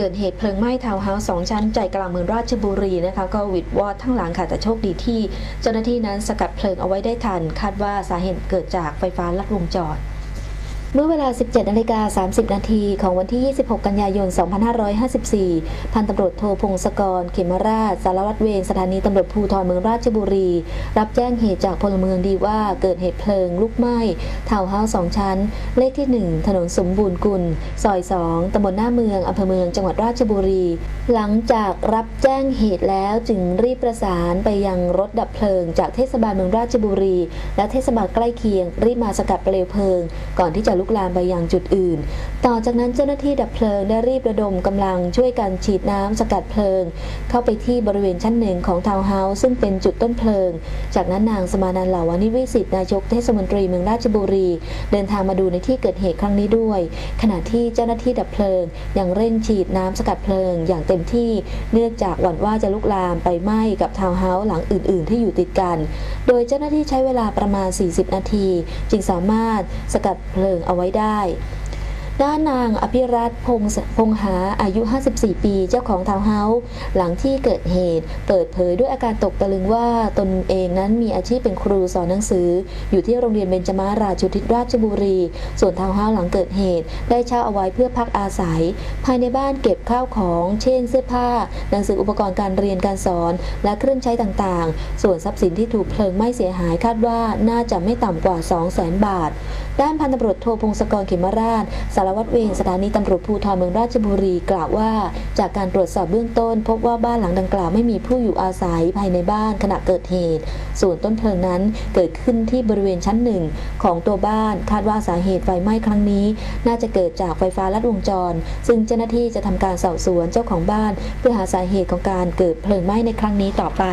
เกิดเหตุเพลิงไหม้ทาวน์เฮาส์สองชั้นใจกลางเมืองราชบุรีนะคะ ก็วิดวอดทั้งหลังค่ะแต่โชคดีที่ เจ้าหน้าที่นั้นสกัดเพลิงเอาไว้ได้ทัน คาดว่าสาเหตุเกิดจากไฟฟ้าลัดวงจร เมื่อเวลา 17นาฬิกา30 นาทีของวันที่ 26 กันยายน 2554 พันตำรวจโทพงศกร เขมราช สารวัตรเวรสถานีตำรวจภูธรเมืองราชบุรี รับแจ้งเหตุจากพลเมืองดีว่าเกิดเหตุเพลิงลุกไหม้ทาวน์เฮาส์สองชั้น เลขที่ 1 ถนนสมบูรณ์กุล ซอย 2ตำบลหน้าเมืองอำเภอเมืองจังหวัดราชบุรี หลังจากรับแจ้งเหตุแล้วจึงรีบประสานไปยังรถดับเพลิง จากเทศบาลเมืองราชบุรี และเทศบาลใกล้เคียงรีบมาสกัดเปลวเพลิง ก่อนที่จะลุกลามไปยังจุดอื่น ต่อจากนั้นเจ้าหน้าที่ดับเพลิงได้รีบระดมกำลังช่วยกันฉีดน้ำสกัดเพลิง เข้าไปที่บริเวณชั้นหนึ่งของทาวน์เฮาส์ซึ่งเป็นจุดต้นเพลิง จากนั้นนางสมานันเหลาวานิวิสิทธิ์นายกเทศมนตรีเมืองราชบุรี เดินทางมาดูในที่เกิดเหตุครั้งนี้ด้วย ขณะที่เจ้าหน้าที่ดับเพลิง ยังเร่งฉีดน้ำสกัดเพลิง อย่างเต็มที่เนื่องจากหวั่นว่าจะลุกลามไปไหม้กับทาวน์เฮาส์หลังอื่น ๆ ที่อยู่ติดกัน โดยเจ้าหน้าที่ใช้เวลาประมาณ 40 นาที จึงสามารถสกัดเพลิงเอาไว้ได้ด้านนางอภิรัตพงพงหาอายุ 54 ปีเจ้าของทาวน์เฮาส์หลังที่เกิดเหตุ เปิดเผยด้วยอาการตกตะลึงว่าตนเองนั้นมีอาชีพเป็นครูสอนหนังสือ อยู่ที่โรงเรียนเบญจมาราชุทิศราชบุรี ส่วนทาวน์เฮาส์หลังเกิดเหตุ ได้เช่าเอาไว้เพื่อพักอาศัย ภายในบ้านเก็บข้าวของ เช่น เสื้อผ้า หนังสืออุปกรณ์การเรียนการสอน และเครื่องใช้ต่างๆ ส่วนทรัพย์สินที่ถูกเพลิงไหม้เสียหายคาดว่าน่าจะไม่ต่ำกว่า 200,000 บาท ด้านพันตำรวจโทพงศกรเขมราช สารวัตรเวรสถานีตำรวจภูธรเมืองราชบุรีกล่าวว่า จากการตรวจสอบเบื้องต้น พบว่าบ้านหลังดังกล่าวไม่มีผู้อยู่อาศัยภายในบ้านขณะเกิดเหตุ ส่วนต้นเพลิงนั้นเกิดขึ้นที่บริเวณชั้นหนึ่งของตัวบ้านคาดว่าสาเหตุไฟไหม้ครั้งนี้ น่าจะเกิดจากไฟฟ้าลัดวงจร ซึ่งเจ้าหน้าที่จะทำการสอบสวนเจ้าของบ้าน เพื่อหาสาเหตุของการเกิดเพลิงไหม้ในครั้งนี้ต่อไป